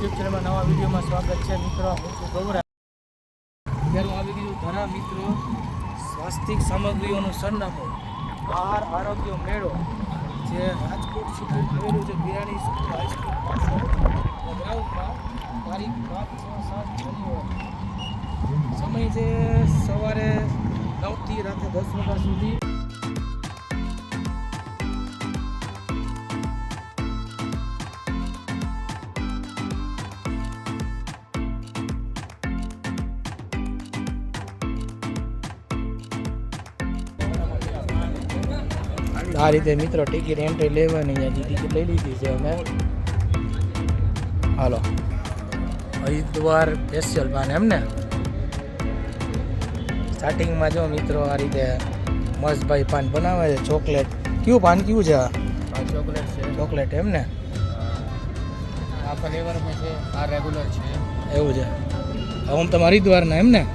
YouTube ચેનલમાં નવા વિડીયોમાં સ્વાગત છે મિત્રો. હું છું ગૌરા. અત્યારે આવી ગયું ઘણા મિત્રો સ્વાસ્થિક સામગ્રીઓનું સરનામું. આહાર, આરોગ્ય મેળો. જે રાજકોટ સુધી આવેલું છે, બિરાણી હાઈસ્કૂલ પાસે ગ્રાઉન્ડમાં પાંચ છ સાત જાન્યુઆરી સમય છે સવારે નવથી રાત્રે દસ વાગ્યા સુધી. આ રીતે મિત્રો ટિકિટ એન્ટ્રી લેવાની અહીંયાથી ટિકિટ લઈ લીધી છે અમે. હાલો. હરિદ્વાર સ્પેશિયલ પાન એમને. સ્ટાર્ટિંગમાં જો મિત્રો આ રીતે મસ્તભાઈ પાન બનાવે છે ચોકલેટ કયું પાન કયું છે આ? ચોકલેટ છે. ચોકલેટ એમ ને? આ ફ્લેવરમાં છે આ રેગ્યુલર છે. એવું છે. હું તમે હરિદ્વારના એમ ને?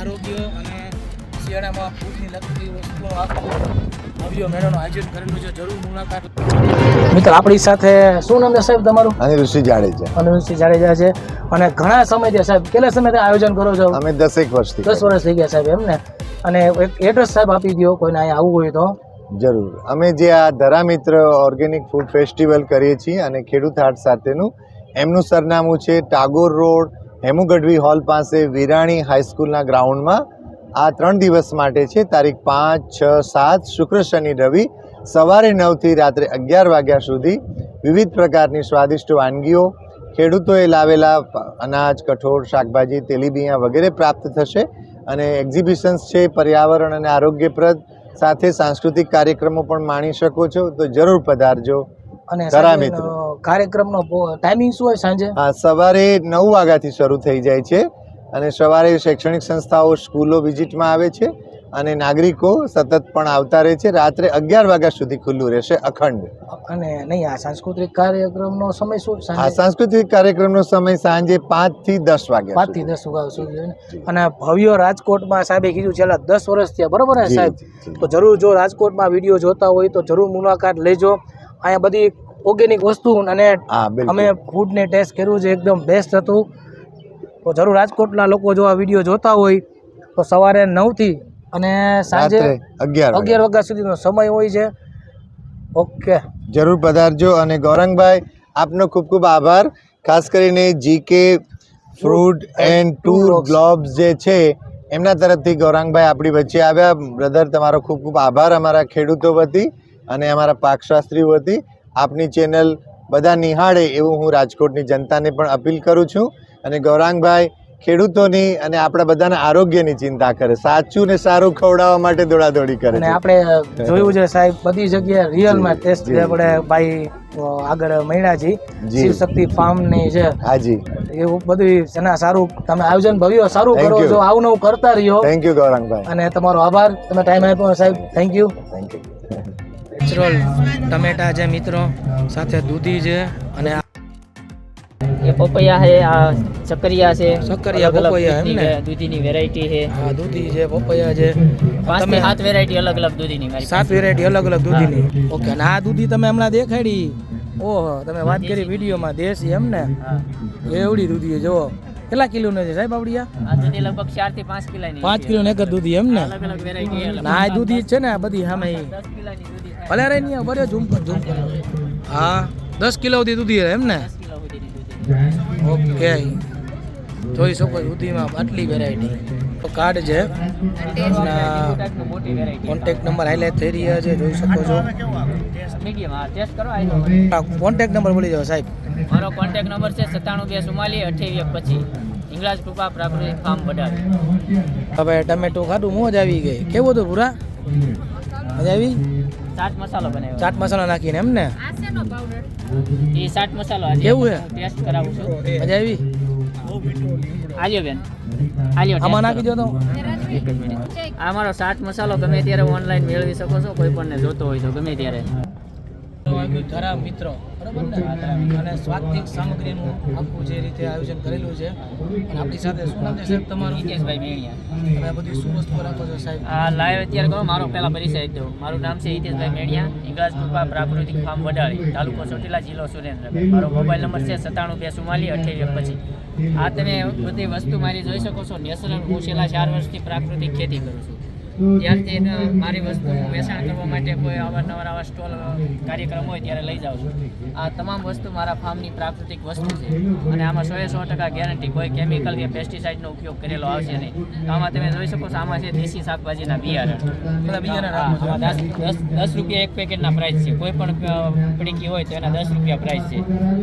આરોગ્ય અને શિયાળામાં ફૂડની લગતી વસ્તુઓ આખું ભવ્ય મેળાનું આયોજન કરેલું છે. જરૂર મુલાકાત મિત્ર આપણી સાથે શું નામ છે સાહેબ તમારું? અનિરુષિ જાડેજા. અનિરુષિ જાડેજા છે. અને ઘણા સમયથી સાહેબ. કેટલા સમયથી આયોજન કરો છો? અમે દસેક વર્ષથી દસ વર્ષ થઈ ગયા સાહેબ એમ ને? અને એક એડ્રેસ સાહેબ આપી દો કોઈને અહીંયા આવવું હોય તો. જરૂર. અમે જે આ ધરામિત્ર ઓર્ગેનિક ફૂડ ફેસ્ટિવલ કરીએ છીએ અને ખેડૂત હાટ સાથેનું એમનું સરનામું છે ટાગોર રોડ હેમુ ગઢવી હોલ પાસે વિરાણી હાઈસ્કૂલના ગ્રાઉન્ડમાં આ ત્રણ દિવસ માટે છે, તારીખ પાંચ, છ, સાત, શુક્ર, શનિ, રવિ, સવારે નવથી રાત્રે અગિયાર વાગ્યા સુધી વિવિધ પ્રકારની સ્વાદિષ્ટ વાનગીઓ, ખેડૂતોએ લાવેલા અનાજ, કઠોળ, શાકભાજી, તેલીબિયાં વગેરે પ્રાપ્ત થશે અને એક્ઝિબિશન્સ છે, પર્યાવરણ અને આરોગ્યપ્રદ સાથે સાંસ્કૃતિક કાર્યક્રમો પણ માણી શકો છો, તો જરૂર પધારજો. અને મિત્રો. કાર્યક્રમનો ટાઈમિંગ શું હોય સાંજે? હા સવારે નવ વાગ્યાથી શરૂ થઈ જાય છે અને સવારે શૈક્ષણિક સંસ્થાઓ સ્કૂલો વિઝિટમાં આવે છે અને નાગરિકો સતત પણ આવતા રહે છે. રાત્રે અગિયાર વાગ્યા સુધી ખુલ્લું રહેશે અખંડ. અને નહીં આ સાંસ્કૃતિક કાર્યક્રમનો સમય શું આ સાંસ્કૃતિક કાર્યક્રમનો સમય સાંજે પાંચથી દસ વાગ્યા પાંચથી દસ વાગ્યા સુધી અને ભવ્ય રાજકોટમાં સાહેબે કીધું છેલ્લા દસ વર્ષ થયા બરોબર ને સાહેબ? તો જરૂર જો રાજકોટમાં વીડિયો જોતા હોય તો જરૂર મુલાકાત લેજો. અહીંયા બધી ઓર્ગેનિક વસ્તુ અને અમે ફૂડને ટેસ્ટ કર્યું છે એકદમ બેસ્ટ હતું. તો જરૂર રાજકોટના લોકો જો આ વીડિયો જોતા હોય તો સવારે નવથી અને સાંજે અગિયાર અગિયાર વાગ્યા સુધીનો સમય હોય છે. ઓકે જરૂર પધારજો અને ગૌરંગભાઈ આપનો ખૂબ ખૂબ આભાર. ખાસ કરીને G K fruit and tour globes જે છે એમના તરફથી ગૌરાંગભાઈ આપણી વચ્ચે આવ્યા. બ્રધર તમારો ખૂબ ખૂબ આભાર અમારા ખેડૂતો વતી. અને અમારા પાકશાસ્ત્રીઓ વતી આપની ચેનલ બધા નિહાળે એવું હું રાજકોટની જનતાને પણ અપીલ કરું છું. અને ગૌરાંગભાઈ ખેડૂતોની અને આપણા બધાના આરોગ્યની ચિંતા કરે. સાચું ને સારું ખવડાવવા માટે દોડાદોડી કરે અને આપણે જોયું છે સાહેબ બધી જગ્યાએ રિયલમાં ટેસ્ટ. આપણે ભાઈ આગળ મહિનાજી જી. ફાર્મની છે. હાજી. એવું બધું એના સારું તમે આયોજન ભવ્ય સારું કરો છો આવું નવું કરતા રહ્યો. થેન્ક યુ ગૌરાંગભાઈ. અને તમારો આભાર. તમે ટાઈમ આપ્યો સાહેબ. Thank you thank you natural ટમેટા છે મિત્રો સાથે દૂધી છે અને એ પપૈયા છે આ સકરિયા છે સકરિયા પપૈયા એમ ને? દૂધીની વેરાયટી છે. હા દૂધી છે પપૈયા છે. તમે સાત વેરાયટી અલગ અલગ દૂધીની મારી સાત વેરાયટી અલગ અલગ દૂધીની. ઓકે અને આ દૂધી તમે હમણાં દેખાડી. ઓહો તમે વાત કરી વિડીયોમાં દેશી એમ ને? એવડી દૂધી જો કેટલા કિલો નો છે સાહેબ આપડી આ દૂધી લગભગ 4 થી 5 કિલો પાંચ 5 કિલો ને એક દૂધી એમ ને? ના અલગ વેરાયટી આ દૂધી છે ને બધી હામે 10 કિલો ની દૂધી ભલે રે નહીં બરે ઝૂમ કર ઝૂમ કર. હા દસ કિલો સુધી દૂધી રહે એમ ને? ઓકે. જોઈ શકો દૂધીમાં આટલી વેરાયટી તો કાર્ડ છે. કોન્ટેક્ટ નંબર હાઈલાઇટ થઈ રહ્યા છે જોઈ શકો છો. કોન્ટેક્ટ નંબર બોલી જાઓ સાહેબ. મારો કોન્ટેક્ટ નંબર છે સત્તાણું બે સુમાલી અઠ્યાવીસ પછી ઇંગલાજ કૃપા પ્રાકૃતિક ફાર્મ બડાવી હવે ટમેટું ખાધું મોજ આવી ગઈ. કેવું હતું પૂરા? મજા આવી? ચાટ મસાલો બનાવ્યો. ચાટ મસાલો નાખીને એમ ને? એ ચાટ મસાલો આજે કેવું છે ટેસ્ટ કરાવું છું. મજા આવી? આલ્યો બેન. આલ્યો આમાં નાખી દો તો. એક જ મિનિટ આ મારો ચાટ મસાલો ગમે ત્યારે ઓનલાઈન મેળવી શકો છો કોઈ પણ જોતો હોય તો ગમે ત્યારે. ધરા મિત્રો બરાબર ને? અને સ્વાદિક સામગ્રીનું આખું જે રીતે આયોજન કરેલું છે અને આપણી સાથે શું નામ છે સાહેબ તમારું? હિતેશભાઈ મેણિયા. તમે બધી શું વસ્તુ રાખો છો સાહેબ? આ લાઈવ અત્યારે કહો મારો પહેલા પરિચય દો મારું નામ છે હિતેશભાઈ મેણિયા ઇંગળાજ કૃપા પ્રાકૃતિક ફાર્મ વડાળી તાલુકો ચોટીલા જિલ્લો સુરેન્દ્ર મારો મોબાઈલ નંબર છે સત્તાણું બે ચુમ્માલી અઠ્યાવીસ પછી આ તમે બધી વસ્તુ મારી જોઈ શકો છો. નેચરલ હું છેલ્લા ચાર વર્ષથી પ્રાકૃતિક ખેતી કરું છું. ત્યારથી મારી વસ્તુ વેચાણ કરવા માટે કોઈ અવારનવાર આવા સ્ટોલ કાર્યક્રમ હોય ત્યારે લઈ જાઉં છું. આ તમામ વસ્તુ મારા ફાર્મની પ્રાકૃતિક વસ્તુ છે. અને આમાં સો સો ટકા ગેરંટી કોઈ કેમિકલ કે પેસ્ટિસાઇડનો ઉપયોગ કરેલો આવશે નહીં. આમાં તમે જોઈ શકો છો આમાં છે દેશી શાકભાજીના બિયારણ. દસ દસ રૂપિયા એક પેકેટના પ્રાઇસ છે. કોઈ પણ પડીકી હોય તો એના દસ રૂપિયા પ્રાઇસ છે.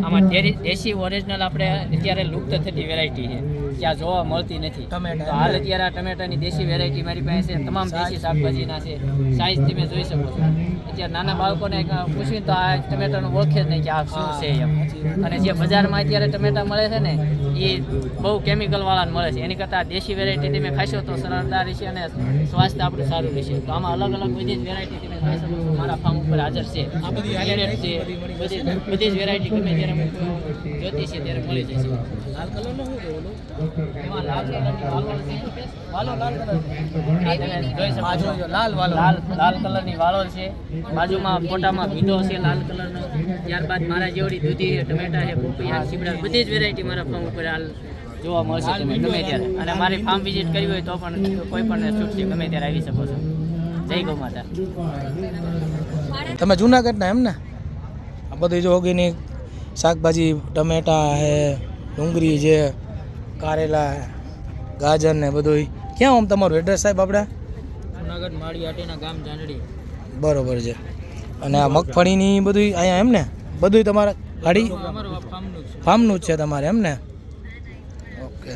આમાં દેશી ઓરિજિનલ આપણે અત્યારે લુપ્ત થતી વેરાયટી છે. ત્યાં જોવા મળતી નથી તો હાલ અત્યારે આ ટમેટાની દેશી વેરાયટી મારી પાસે છે તમામ દેશી શાકભાજીના છે સાઈઝ તમે જોઈ શકો છો અત્યારે નાના બાળકોને પૂછીને તો આ ટમેટાનું ઓળખે જ નહીં કે આ શું છે એમ અને જે બજારમાં અત્યારે ટમેટા મળે છે ને એ બહુ કેમિકલ વાળા મળે છે એની કરતાં દેશી વેરાયટી તમે ખાશો તો સરળતા રહેશે અને સ્વાસ્થ્ય આપણું સારું રહેશે તો આમાં અલગ અલગ બધી જ વેરાયટી તમે ખાઈ શકો છો મારા ફાર્મ ઉપર હાજર છે બધી છે બધી બધી જ વેરાયટી ગમે ત્યારે અમુક જોતી છે ત્યારે મળી જશે લાલ કલરનો શું છે છે છો છે બાજુમાં ફોટામાં ભીંડો છે લાલ કલરનો ત્યારબાદ મારા જેવડી દૂધી છે ટમેટા છે બધી જ વેરાયટી મારા ફોર્મ ઉપર હાલ જોવા મળશે તમે ગમે ત્યારે અને મારી ફાર્મ વિઝિટ કરવી હોય તો પણ કોઈ પણ છૂટ છે આવી શકો છો તમે જુનાગઢના એમ ને? આ બધી જો ઓર્ગેનિક શાકભાજી, ટમેટા હે ડુંગળી છે કારેલા ગાજર ને બધું ક્યાં આમ તમારું એડ્રેસ સાહેબ આપણે જુનાગઢ માળી આટીના ગામ જાંડડી બરોબર છે. અને આ મગફળીની બધું અહીંયા એમ ને? બધું તમારા ગાડી? ફાર્મનું જ છે. તમારે એમ ને? ઓકે.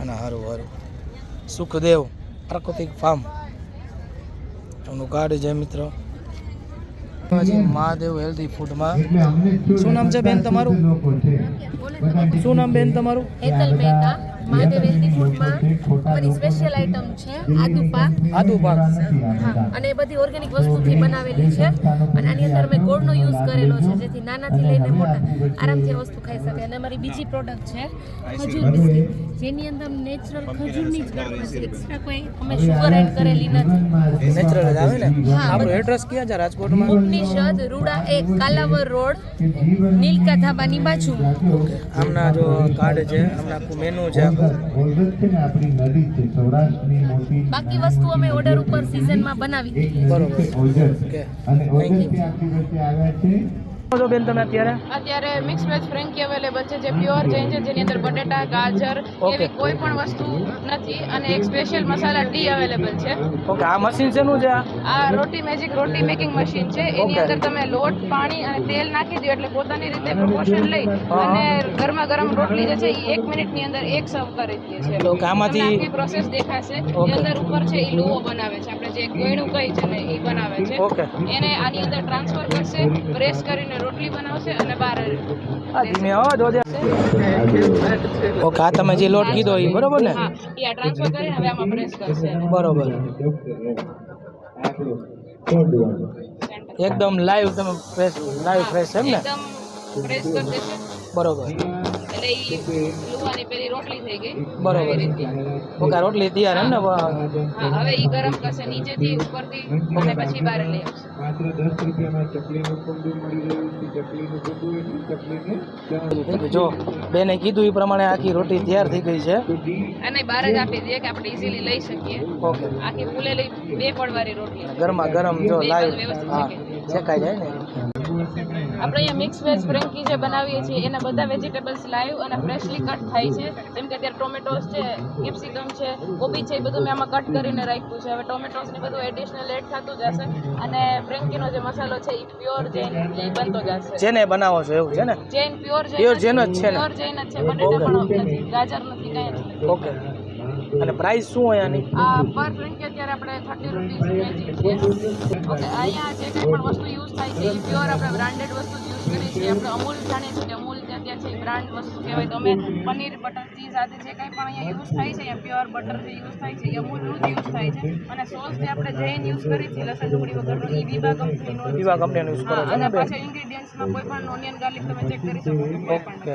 અને સારું સારું સુખદેવ પ્રાકૃતિક ફાર્મ. એમનું કાર્ડ છે મિત્રો. મહાદેવ હેલ્ધી ફૂડમાં શું નામ છે બેન તમારું? શું નામ બેન તમારું? હેતલ મહેતા. મહાદેવ હેલ્ધી ફૂડમાં સ્પેશિયલ આઇટમ છે આદુ પાક. આદુ પાક. હા અને એ બધી ઓર્ગેનિક વસ્તુથી બનાવેલી છે. અને આની અંદર અમે ગોળનો યુઝ કરેલો છે જેથી નાનાથી લઈને મોટા આરામથી વસ્તુ ખાઈ શકે. અને અમારી બીજી પ્રોડક્ટ છે ખજૂર બિસ્કિટ. જેની અંદર નેચરલ ખજૂરની જ ગણતરી છે. એક્સ્ટ્રા કોઈ અમે શુગર એડ કરેલી નથી. નેચરલ જ આવે ને? હા. એડ્રેસ ક્યાં છે રાજકોટમાં? ઉપનિષદ રૂડા એક કાલાવર રોડ નીલકા ધાબાની બાજુમાં આમના જો કાર્ડ છે આમના મેનુ છે બાકી વસ્તુ અમે ઓર્ડર ઉપર સીઝનમાં બનાવી દઈએ બરોબર. ઓકે થેન્ક આવ્યા છો. બેન તમે અત્યારે? અત્યારે મિક્સ વેજ ફ્રેન્કી અવેલેબલ છે જે પ્યોર જૈન છે જેની અંદર બટેટા ગાજર એવી કોઈ પણ વસ્તુ નથી અને એક સ્પેશિયલ મસાલા ટી અવેલેબલ છે. ઓકે આ મશીન શેનું છે આ? રોટી મેજિક રોટી મેકિંગ મશીન છે. એની અંદર તમે લોટ પાણી અને તેલ નાખી દો એટલે પોતાની રીતે પ્રપોર્શન લઈ અને ગરમા ગરમ રોટલી જે છે એ એક મિનિટની અંદર એક સર્વ કરી દે છે તો આમાંથી- આખી પ્રોસેસ દેખાશે. એ એની અંદર ઉપર છે એ લુઓ બનાવે છે. આપણે જે ગળ્યું કહી છે ને એ બનાવે છે. ઓકે એને આની અંદર ટ્રાન્સફર કરશે પ્રેસ કરીને રોટલી બનાવશે અને આ ધીમે ઓકે. આ તમે જે લોટ કીધો એ બરોબર ને? એ આ ટ્રાન્સફર કરીને હવે આમાં પ્રેસ કરશે. બરોબર. એકદમ લાઈવ તમે ફ્રેશ લાઈવ ફ્રેશ એમ ને? એકદમ પ્રેસ કરી દેશે. બરોબર. એટલે ઈ લુવાની પેલી રોટલી થઈ ગઈ. બરોબર. ઓકે રોટલી તૈયાર એમ ને? હા. હવે ઈ ગરમ કરશે નીચેથી ઉપરથી અને પછી બહાર લઈ આવશે. જો બેને કીધું એ પ્રમાણે આખી રોટલી તૈયાર થઈ ગઈ છે. અને બહાર જ આપી દઈએ કે આપણે ઇઝીલી લઈ શકીએ. ઓકે. આખી ફૂલેલી બે પડવાળી રોટલી. ગરમા ગરમ જો લાઈવ હા શેકાઈ જાય ને? આપણે અહીંયા મિક્સ વેજ ફ્રેન્કી જે બનાવીએ છીએ એના બધા વેજીટેબલ્સ લાઈવ અને ફ્રેશલી કટ થાય છે. જેમ કે અત્યારે ટોમેટોસ છે કેપ્સિકમ છે કોબી છે એ બધું મેં આમાં કટ કરીને રાખ્યું છે. હવે ટોમેટોસને બધું એડિશનલ એડ થતું જશે અને ફ્રેન્કીનો જે મસાલો છે એ પ્યોર જૈન એ બનતો જશે. જેને બનાવો છો એવું છે ને? જૈન પ્યોર Pure જૈન જ છે? પ્યોર જૈન જ છે બટેટા પણ નથી ગાજર નથી કાંઈ નથી. ઓકે અને પ્રાઇસ શું હોય આની? આ પર ડ્રિંક અત્યારે આપણે થર્ટી રૂપિયા મેજિક છે. ઓકે અહીંયા જે કંઈ પણ વસ્તુ યુઝ થાય છે, એ પ્યોર આપણે બ્રાન્ડેડ વસ્તુ યુઝ કરીએ છીએ. આપણે અમૂલ જાણીએ કે અમૂલ ત્યાં છે બ્રાન્ડ વસ્તુ કહેવાય તો અમે પનીર બટર ચીઝ સાથે જે કંઈ પણ અહીંયા યુઝ થાય છે અહીંયા પ્યોર બટર જે યુઝ થાય છે અમૂલનું જ યુઝ થાય છે. અને સોસ જે આપણે જૈન યુઝ કરીએ છીએ લસણ ડુંગળી વગરનો એ વિવા કંપનીનો વિવા કંપનીનો યુઝ કરો અને પાછા ઇન્ગ્રેડિયન્ટ્સમાં કોઈ પણ ઓનિયન ગાર્લિક તમે ચેક કરી શકો. છો કોઈ પણ ઓકે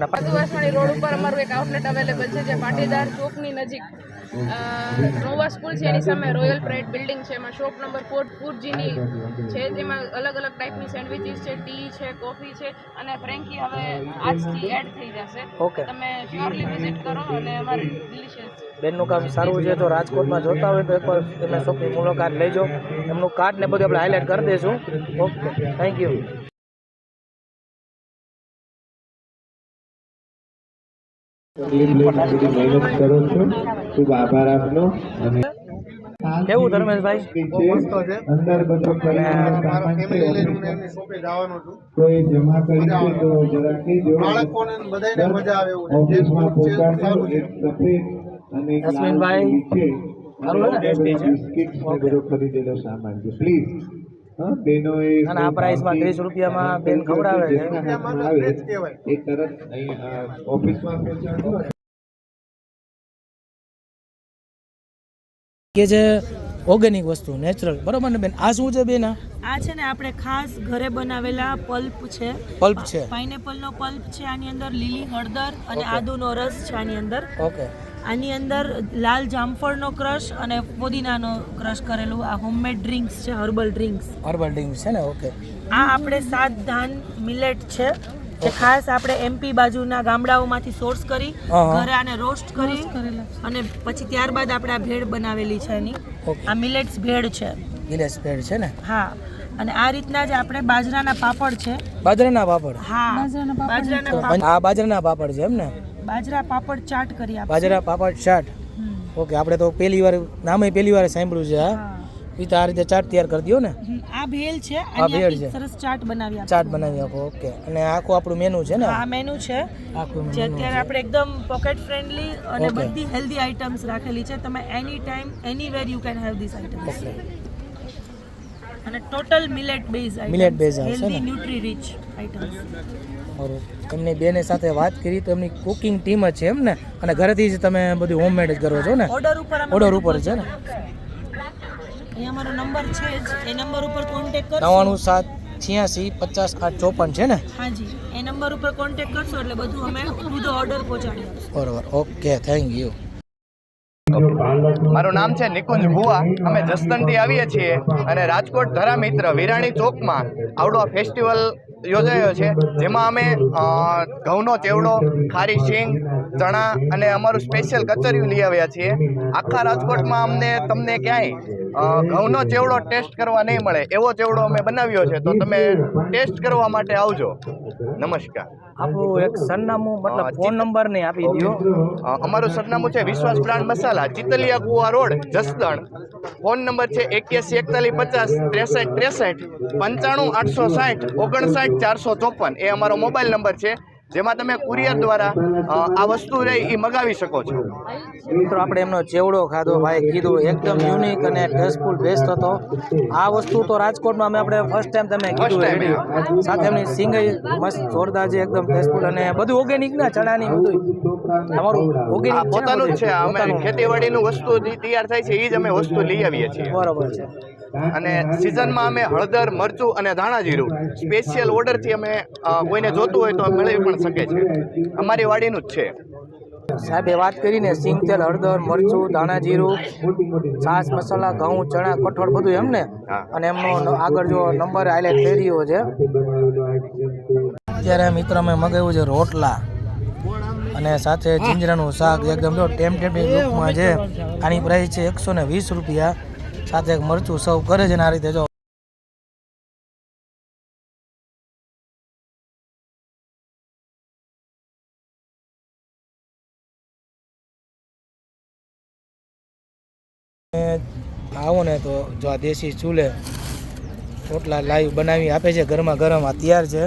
ના બધુ વાસવાણી રોડ ઉપર અમારું એક આઉટલેટ અવેલેબલ છે જે પાટીદાર ચોકની નજીક. નોવા સ્કૂલ છે એની સામે રોયલ પ્રેડ બિલ્ડિંગ છે. એમાં શોપ નંબર ફોર ફૂડજીની છે જેમાં અલગ અલગ ટાઈપની સેન્ડવિચીસ છે ટી છે કોફી છે અને ફ્રેન્કી હવે આજથી એડ થઈ જશે. ઓકે. તમે શ્યોરલી વિઝિટ કરો અને અમારે ડિલિશિયસ બેનનું કામ સારું છે. તો રાજકોટમાં જોતા હોય તો એકવાર તમે શોપની મુલાકાત લેજો. એમનું કાર્ડ ને બધું આપણે હાઇલાઇટ કરી દઈશું ઓકે. થેન્ક યુ મહેનત કરો છો. ખૂબ આભાર આપનો. અને કેવું ધર્મેશભાઈ? અંદર બધું પરિણામ સામાન છે. જમા કરી ઓફિસમાં પહોંચાડજો એક સફેદ અને એક લાલ જસ્મીનભાઈ, થેલી છે. બધો છે. પ્લીઝ હા બેનોએ અને આ પ્રાઇસમાં કે જે ઓર્ગેનિક વસ્તુ નેચરલ બરોબર ને બેન? આ શું છે બેન આ? છે ને આપણે ખાસ ઘરે બનાવેલા પલ્પ છે. પલ્પ છે. પાઇનેપલનો પલ્પ છે આની અંદર લીલી હળદર અને આદુનો રસ છે આની અંદર. ઓકે. આની અંદર લાલ જામફળનો ક્રશ અને પુદીનાનો ક્રશ કરેલું આ હોમમેડ ડ્રિંક્સ છે હર્બલ ડ્રિંક્સ હર્બલ ડ્રિંક્સ છે ને? ઓકે. આ આપણે સાત ધાન મિલેટ છે. જે ખાસ આપણે એમપી બાજુના ગામડાઓમાંથી સોર્સ કરી ઘરે આને રોસ્ટ કરી અને પછી ત્યારબાદ આપણે આ ભેળ બનાવેલી છે એની. આ મિલેટ્સ ભેળ છે. મિલેટ્સ ભેળ છે ને? હા. અને આ રીતના જ આપણે બાજરાના પાપડ છે. બાજરાના પાપડ? હા. બાજરાના પાપડ આ બાજરાના પાપડ છે એમ ને? બાજરા પાપડ ચાટ કરી બાજરા પાપડ ચાટ. ઓકે આપણે તો પહેલી વાર નામે પહેલી વાર સાંભળ્યું છે હા. એ તો આ રીતે ચાટ તૈયાર કરી દો ને. આ ભેલ છે આ ભેળ છે. સરસ ચાટ બનાવી આપો. ચાટ બનાવી આપો ઓકે. અને આખું આપણું મેનુ છે ને? આ મેનુ છે. આખું જે અત્યારે આપણે એકદમ પોકેટ ફ્રેન્ડલી અને બધી હેલ્ધી આઇટમ્સ રાખેલી છે. તમે any time anywhere you can have this items અને total millet base items millet base આવશે હેલ્ધી? ન્યુટ્રી રીચ આઇટમ્સ બરોબર તમને બેને સાથે વાત કરી તો એમની કુકિંગ ટીમ જ છે એમ ને? અને ઘરેથી જ તમે બધું હોમમેડ જ કરો છો ને? ઓર્ડર ઉપર ઓર્ડર ઉપર છે ને? અહીંયા અમારો નંબર છે જ. એ નંબર ઉપર કોન્ટેક્ટ કરશો. નવ્વાણું સાત છ્યાસી પચાસ આઠ ચોપન છે ને? હાજી. એ નંબર ઉપર કોન્ટેક્ટ કરશો એટલે બધું અમે થ્રુ ઓર્ડર પહોંચાડી બરોબર. ઓકે થેન્ક યુ મારું નામ છે નિકુંજ ભુવા. અમે જસદણથી આવીએ છીએ અને રાજકોટ ધરામિત્ર વિરાણી ચોકમાં આવડો ફેસ્ટિવલ યોજાયો છે. જેમાં અમે ઘઉંનો ચેવડો ખારી શીંગ ચણા અને અમારું સ્પેશિયલ કચરિયું લઈ આવ્યા છીએ. આખા રાજકોટમાં અમને તમને ક્યાંય ઘઉંનો ચેવડો ટેસ્ટ કરવા નહીં મળે. એવો ચેવડો અમે બનાવ્યો છે. તો તમે ટેસ્ટ કરવા માટે આવજો. નમસ્કાર. આપણું એક સરનામું મતલબ ફોન નંબર ને આપી દો અમારું સરનામું છે વિશ્વાસ બ્રાન્ડ મસાલા ચિતલિયા કુવા રોડ જસદણ. ફોન નંબર છે એક્યાસી એકતાલીસ પચાસ ત્રેસઠ ત્રેસઠ પંચાણું આઠસો સાઠ ઓગણસાઠ ચારસો ચોપન એ અમારો મોબાઈલ નંબર છે જેમાં તમે કુરિયર દ્વારા આ વસ્તુ રહી એ મગાવી શકો છો. મિત્રો આપણે એમનો ચેવડો ખાધો ભાઈ કીધું એકદમ યુનિક અને ટેસ્ટફુલ બેસ્ટ હતો. આ વસ્તુ તો રાજકોટમાં અમે આપણે ફર્સ્ટ ટાઈમ તમે કીધું સાથે એમની સિંગ મસ્ત જોરદાર છે એકદમ ટેસ્ટફુલ અને બધું ઓર્ગેનિક ના ચણાની બધું અમારું ઓર્ગેનિક પોતાનું જ છે અમે ખેતીવાડીનું વસ્તુ જે તૈયાર થાય છે એ જ અમે વસ્તુ લઈ આવીએ છીએ. બરોબર છે. અને સિઝનમાં અમે હળદર મરચું અને ધાણા જીરું. સ્પેશિયલ ઓર્ડરથી અમે કોઈને જોતું હોય તો મેળવી પણ શકે છે અમારી વાડીનું જ છે. સાહેબે વાત કરીને સિંગ તેલ હળદર મરચું ધાણા જીરું છાસ મસાલા ઘઉં ચણા કઠોળ બધું એમ ને અને એમનો આગળ જો નંબર હાઇલાઇટ થઈ રહ્યો છે. અત્યારે મિત્ર અમે મગાવ્યું છે રોટલા. અને સાથે જીંજરાનું શાક. એકદમ જો ટેમ ટેમ્પિંગ લુકમાં છે. આની પ્રાઇસ છે એકસો ને વીસ રૂપિયા. સાથે મરચું સર્વ કરે છે ને આ રીતે જો. આવો ને તો જો આ દેશી ચૂલે રોટલા લાઈવ બનાવી આપે છે ગરમા ગરમ. આ તૈયાર છે.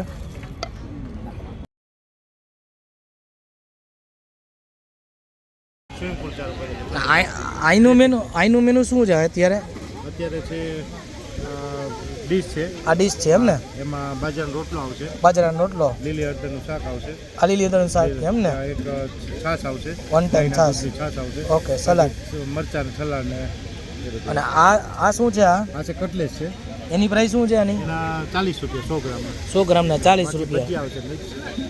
આ- આઈનું મેનુ આઈનું મેનુ શું છે? અત્યારે? અત્યારે છે ડીશ છે. આ ડીશ છે એમ ને? એમાં બાજરાનો રોટલો આવશે. બાજરાનો રોટલો? લીલી હળદરનું શાક આવશે. આ લીલી હળદરનું શાક છે એમ ને? એક છાશ આવશે. વન ટાઈમ છાશ. છાશ આવશે. Okay salad. મરચાં સલાડ ને અને આ આ શું છે આ? આ છે કટલેસ છે. એની પ્રાઇસ શું છે આની? ચાલીસ રૂપિયા સો ગ્રામ. સો ગ્રામના ચાલીસ રૂપિયા.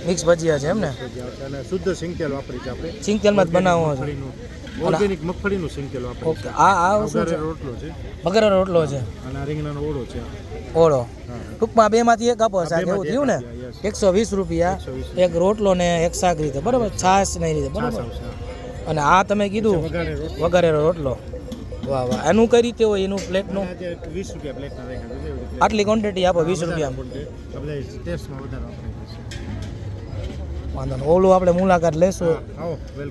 મિક્સ. ભજીયા છે એમ ને? શુદ્ધ સિંગતેલ વાપરી છે આપણે. સિંગ તેલમાં જ બનાવવો છે. ઓર્ગેનિક મગફળીનું સિંગ આપણે ઓકે આ આ શું છે? રોટલો છે. વગેરે રોટલો છે. અને આ રીંગણાનો ઓળો છે. ઓળો. ટૂંકમાં બેમાંથી એક આપો સાહેબ એવું થયું ને. એકસો વીસ રૂપિયા એક રોટલો ને એક શાક રીતે બરાબર? છાશ નહીં રીતે બરાબર? અને આ તમે કીધું વઘારેલો રોટલો. વાહ વાહ. એનું કઈ રીતે હોય એનું પ્લેટનું? વીસ રૂપિયા પ્લેટના આટલી ક્વોન્ટિટી આપો વીસ રૂપિયા આપણે ટેસ્ટમાં વધારે વાપરેલું છે વાંધો નહીં. ઓલું આપણે મુલાકાત લેશું.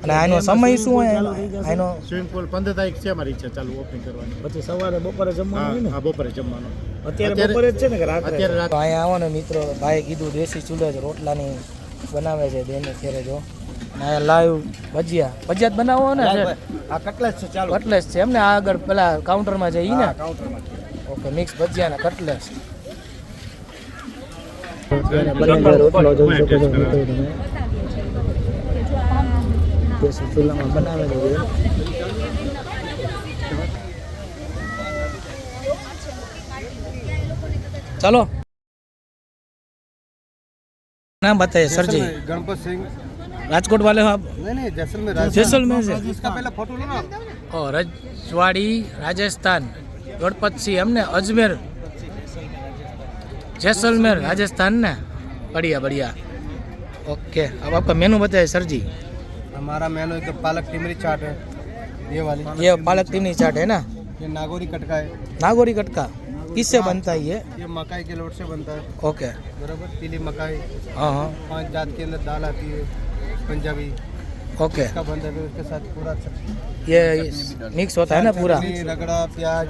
અને આનો સમય શું હોય? એનો આનો સ્વિમિંગ પુલ પંદર તારીખ છે મારી ઈચ્છા ચાલુ ઓપનિંગ કરવાની. પછી સવારે બપોરે જમવાનું હા બપોરે જમવાનું. અત્યારે બપોરે જ છે ને કે રાત્રે? અહીંયા આવો ને મિત્રો ભાઈ કીધું દેશી ચૂલે જ રોટલાની બનાવે છે બેને ફેરે જો. અહીંયા લાઈવ ભજીયા. ભજીયા જ બનાવો ને? આ કટલેસ છે ચાલો. કટલેસ છે એમને આગળ પેલા કાઉન્ટરમાં છે ઈ ને? કાઉન્ટરમાં ઓકે મિક્સ ભજીયા ને કટલેસ દેશી ચૂલામાં બનાવે છે चलो नाम बताइए सर जी गणपत सिंह राजकोट वाले हो आप नहीं नहीं जैसलमेर जैसलमेर से इसका पहले फोटो लो ना और रजवाड़ी राजस्थान गणपत सिंह हमने अजमेर जैसलमेर राजस्थान ने बढ़िया बढ़िया ओके अब आपका मेनू बताइए सर जी हमारा मेनू एक पालक टिमरी चाट है ये वाली ये पालक टिमनी चाट है ना ये नागौरी कटका है नागौरी कटका किससे बनता है ये ये मकाई के लोट से बनता है ओके बराबर पीली मकाई हाँ हाँ पाँच जात के अंदर दाल आती है पंजाबी ओके इसका बनता है उसके साथ पूरा ये मिक्स होता है ना पूरा रगड़ा प्याज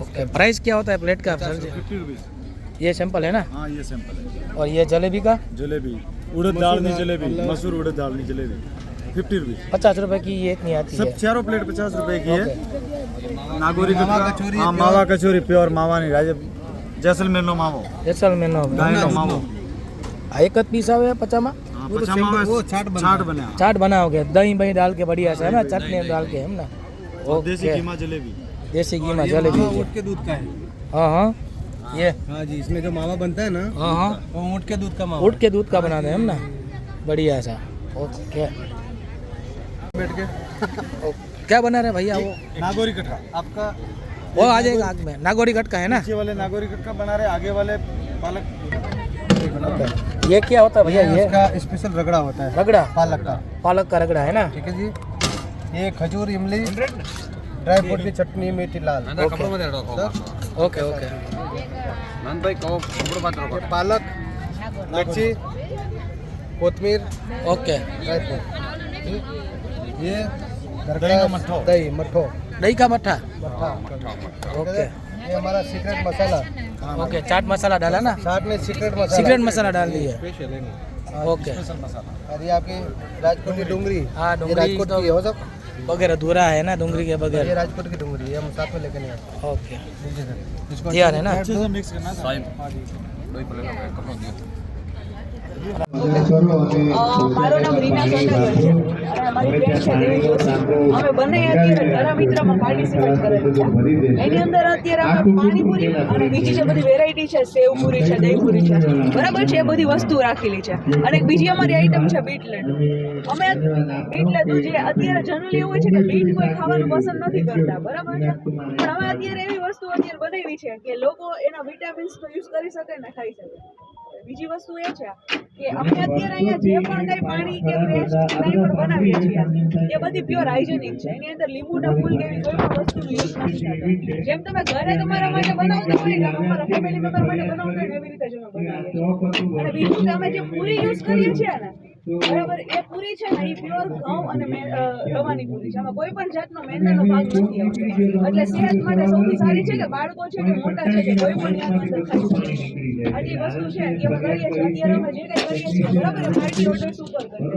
ओके प्राइस क्या होता है प्लेट का सर जी फिफ्टी रुपीज़ ये सैंपल है ना? हाँ ये सैंपल है। और ये जलेबी का? जलेबी उड़द दाल नहीं जलेबी मसूर उड़द दाल नहीं जलेबी फिफ्टी रुपीज़ पचास रुपए की ये इतनी आती सब चारों प्लेट पचास रुपए की है। नागौरी तो कचौरी हाँ मावा कचोरी प्योर मावा नहीं राजे जैसलमेर नो मावो जैसलमेर नो मावो हाँ, एक पीस आवे पचामा? हाँ, वो तो वो चाट बना। चाट बना। चाट बनाओगे दही बही डाल के बढ़िया से है ना चटनी डाल के है ना? देसी घीमा जलेबी। देसी घीमा जलेबी ऊँट के दूध का है। हाँ हाँ। ये। हाँ जी इसमें जो मावा बनता है ना हाँ हाँ। वो ऊँट के दूध का मावा। उठ के दूध का बनाते हैं हम ना। बढ़िया सा ओके। बैठ के। क्या बना रहे भैया वो? नागौरी कटका आपका वो आ जाएगा आग में। नागौरी कट का है ना? नीचे वाले नागौरी कटका बना रहे आगे वाले पालक। ये क्या होता है भैया ये इसका स्पेशल रगड़ा होता है। रगड़ा? पालक का। पालक का रगड़ा है ना? ठीक है जी। ये खजूर इमली ड्राई फ्रूट की चटनी मीठी लाल। Okay okay. ये पालक मिर्ची कोथमीर ओके। ड्राई ये घर का दही मट्ठो दही का मट्ठा मट्ठा ओके। ये हमारा सीक्रेट मसाला। ओके चाट मसाला डाला ना? चाट में सीक्रेट मसाला। सीक्रेट मसाला डाल दिए। ओके। और ये आपकी राजकोट की डूंगरी। हाँ, डूंगरी राजकोट तो- की हो सब। बगैर अधूरा है ना डूंगरी के ये बगैर राजकोट की डूंगरी ये हम साथ में लेके नहीं आते ओके लीजिए सर इसको तैयार है ना अच्छे से मिक्स करना हाँ जी મારું નામ રીના સોનાગર છે. અને અમારી ફ્રેન્ડ છે દેવી જોશી અમે બંને અત્યારે ધરા પાર્ટિસિપેટ કરેલું છે. એની અંદર અત્યારે અમે પાણીપુરી અને બીજી જે બધી વેરાયટી છે સેવપુરી છે દહીંપુરી છે બરાબર છે એ બધી વસ્તુ રાખેલી છે. અને બીજી અમારી આઈટમ છે બીટ લડ્ડુ અમે બીટ લડ્ડુ જે અત્યારે જનરલી એવું હોય છે કે બીટ કોઈ ખાવાનું પસંદ નથી કરતા બરાબર છે? પણ હવે અત્યારે એવી વસ્તુ અત્યારે બનાવી છે કે લોકો એના વિટામિન્સ યુઝ કરી શકે ને ખાઈ શકે. બીજી વસ્તુ એ છે કે અમે અત્યારે અહીંયા જે પણ કઈ પાણી કે પેસ્ટ કઈ પણ બનાવીએ છીએ એ બધી પ્યોર હાઇજેનિક છે. એની અંદર લીંબુના ફૂલ કે એવી કોઈ પણ વસ્તુનો યુઝ નથી જેમ તમે ઘરે તમારા માટે બનાવતા હોય અમારા ફેમિલી મેમ્બર માટે બનાવતા હોય એવી રીતે જ અમે બનાવીએ છીએ. અને બીજું અમે જે પૂરી યુઝ કરીએ છીએ ને બરાબર? એ પૂરી છે ને એ પ્યોર ઘઉં અને રવાની પૂરી છે. આમાં કોઈ પણ જાતનો મેંદાનો ભાગ નથી એટલે સેહત માટે સૌથી સારી છે કે બાળકો છે કે મોટા છે કે કોઈ પણ અંદર ખાઈ શકે આટલી વસ્તુ છે કે અમે કરીએ છીએ અત્યારે અમે જે કંઈ કરીએ છીએ બરાબર? પાર્ટી ઓર્ડર ઉપર કરીએ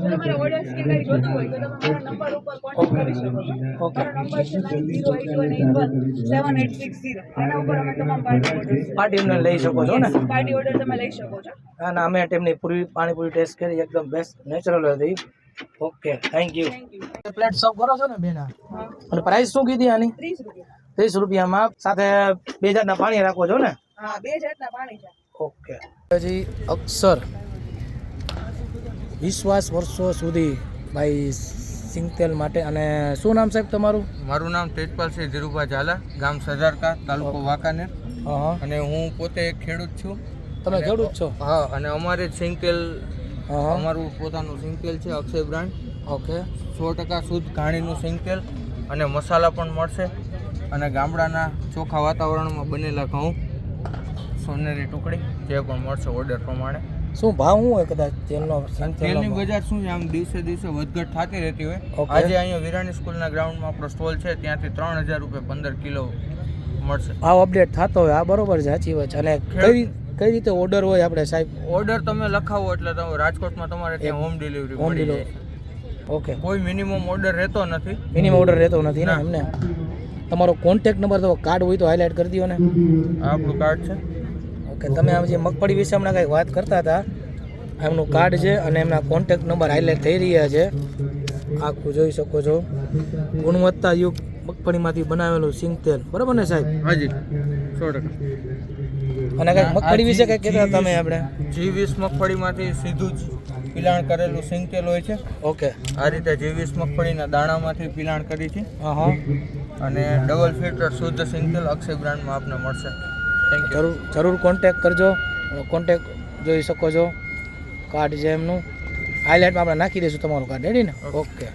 જો તમારે ઓર્ડર્સ કે કંઈ જોતું હોય તો તમે મારા નંબર ઉપર કોન્ટેક્ટ કરી શકો છો. મારો નંબર છે nine zero eight one eight one seven eight six zero એના ઉપર અમે તમામ પાર્ટી ઓર્ડર પાર્ટી ઓર્ડર લઈ શકો છો ને? પાર્ટી ઓર્ડર તમે લઈ શકો છો. અને અમે તેમની પૂરી પાણીપુરી ટેસ્ટ કરી એકદમ બેસ્ટ નેચરલ હતી. Okay thank you plate serve કરો છો ને બેના? અને પ્રાઇસ શું કીધી આની? ત્રીસ રૂપિયામાં. સાથે બે જાતના પાણી રાખો છો ને? બે જાતના પાણી ઓકે હજી અક્ષર. વિશ્વાસ વર્ષો સુધી ભાઈ સિંગતેલ માટે. અને શું નામ સાહેબ તમારું? મારું નામ તેજપાલસિંહ ધીરુભા ઝાલા ગામ સજારકા તાલુકો વાંકાનેર. હા હા. અને હું પોતે એક ખેડૂત છું. તમે ખેડૂત છો? હા અને અમારે જ સિંગતેલ હા હા. અમારું પોતાનું સિંકેલ છે અક્ષય બ્રાન્ડ. ઓકે. સો ટકા શુદ્ધ ઘાણીનું સિંકેલ અને મસાલા પણ મળશે. અને ગામડાના ચોખ્ખા વાતાવરણમાં બનેલા ઘઉં સોનેરી ટુકડી જે પણ મળશે ઓર્ડર પ્રમાણે. શું ભાવ શું હોય કદાચ તેલનો તેલની બજાર શું છે? આમ દિવસે દિવસે વધઘટ થતી રહેતી હોય. આજે અહીંયા વિરાણી સ્કૂલના ગ્રાઉન્ડમાં આપણો સ્ટોલ છે ત્યાંથી ત્રણ હજાર રૂપિયા પંદર કિલો મળશે. ભાવ અપડેટ થતો હોય આ બરોબર સાચી વાત છે. અને કઈ કઈ રીતે ઓર્ડર હોય આપણે સાહેબ? ઓર્ડર તમે લખાવો એટલે તમે રાજકોટમાં તમારે ત્યાં home delivery home delivery okay કોઈ મિનિમમ ઓર્ડર રહેતો નથી. મિનિમમ ઓર્ડર રહેતો નથી ને એમને? તમારો કોન્ટેક્ટ નંબર તો કાર્ડ હોય તો હાઇલાઇટ કરી દો ને. આપણું કાર્ડ છે. ઓકે તમે આમ જે મગફળી વિશે હમણાં કંઈક વાત કરતા હતા એમનું કાર્ડ છે અને એમના કોન્ટેક્ટ નંબર હાઇલાઇટ થઈ રહ્યા છે. આખું જોઈ શકો છો. ગુણવત્તાયુક્ત મગફળીમાંથી બનાવેલું સિંગ તેલ. બરાબર ને સાહેબ? હાજી સો ટકા. અને કઈ મગફળી વિશે કઈ કહેતા તમે આપણે? જી વીસ મગફળીમાંથી સીધું જ પિલાણ કરેલું સિંગતેલ હોય છે. ઓકે. આ રીતે જી વીસ મગફળીના દાણામાંથી પિલાણ કરી છે હા અને ડબલ ફિલ્ટર શુદ્ધ સિંગતેલ અક્ષય બ્રાન્ડમાં આપને મળશે. થેન્ક યુ જરૂર જરૂર કોન્ટેક કરજો. કોન્ટેક જોઈ શકો છો. કાર્ડ છે એમનું. હાઇલાઇટમાં આપણે નાખી દઈશું તમારું કાર્ડ રેડી ને? ઓકે